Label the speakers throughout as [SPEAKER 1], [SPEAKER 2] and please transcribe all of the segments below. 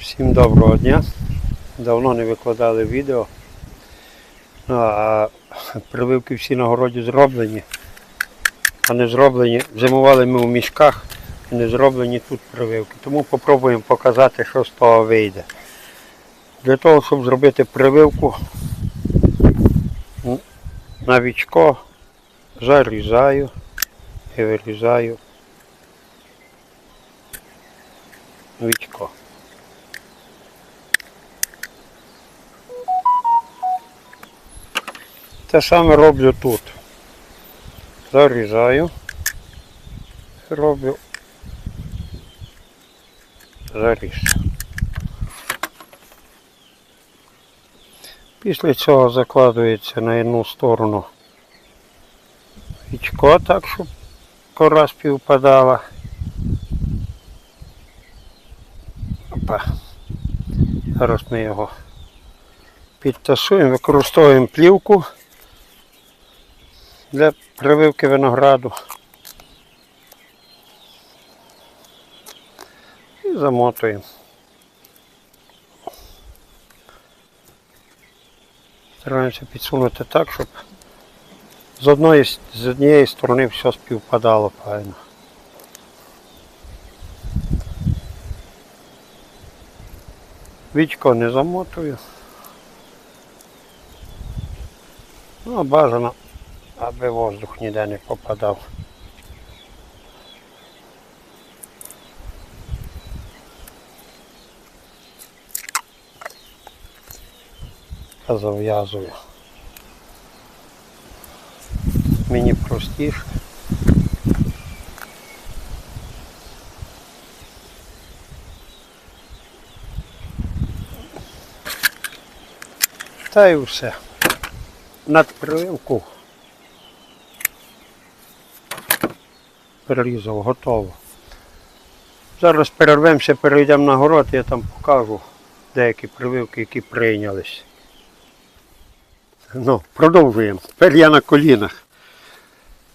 [SPEAKER 1] Всім доброго дня. Давно не викладали відео. Ну, а прививки всі на городі зроблені. А не зроблені. Зимували ми у мішках, а не зроблені тут прививки. Тому попробуємо показати, що з того вийде. Для того, щоб зробити прививку на вічко, зарізаю і вирізаю вічко. Те саме роблю тут. Зарізаю. Роблю заріз. Після цього закладується на одну сторону вічко так, щоб кора співпадала. Опа. Зараз ми його підтасуємо, використовуємо плівку для прививки винограду. І замотуємо. Стараємося підсунути так, щоб з одної, з однієї сторони все співпадало правильно. Вічко не замотую. Ну, бажано, аби воздух ніде не попадав. Зав'язую. Мені простіше. Та й все. Над перерізав, готово. Зараз перервемося, перейдемо на город, я там покажу деякі прививки, які прийнялись. Ну, продовжуємо. Тепер я на колінах.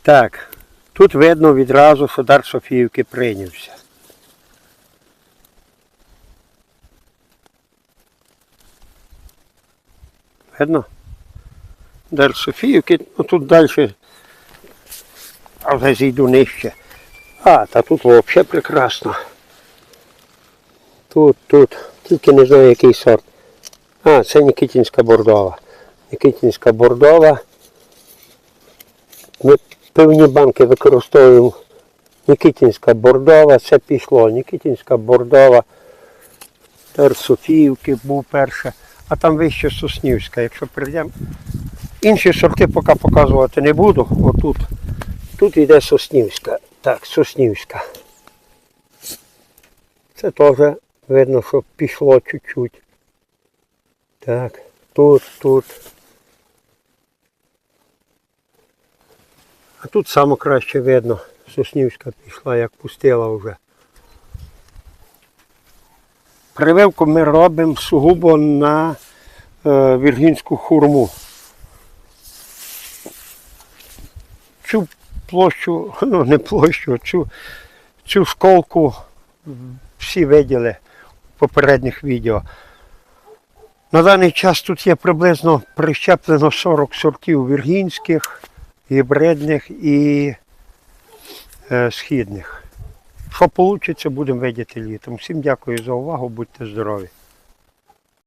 [SPEAKER 1] Так, тут видно відразу, що дар Софіївки прийнявся. Видно? Дар Софіївки, ну тут далі, а вже зійду нижче. А, та тут взагалі прекрасно. Тут, тут, тільки не знаю який сорт. А, це Нікітінська бордова. Нікітінська бордова. Ми певні банки використовуємо Нікітінська бордова, це пішло. Нікітінська бордова. Тер Софіївки був перше, а там вище Соснівська. Якщо прийдемо. Інші сорти поки показувати не буду. Отут. Тут йде Соснівська. Так, Соснівська. Це теж видно, що пішло чуть-чуть. Так, тут, тут. А тут саме краще видно. Соснівська пішла, як пустила вже. Прививку ми робимо сугубо на е, віргінську хурму. Цю площу, ну не площу, цю, цю школку всі виділи в попередніх відео. На даний час тут є приблизно прищеплено 40 сортів віргінських, гібридних і е, східних. Що вийде, будемо видіти літом. Всім дякую за увагу, будьте здорові.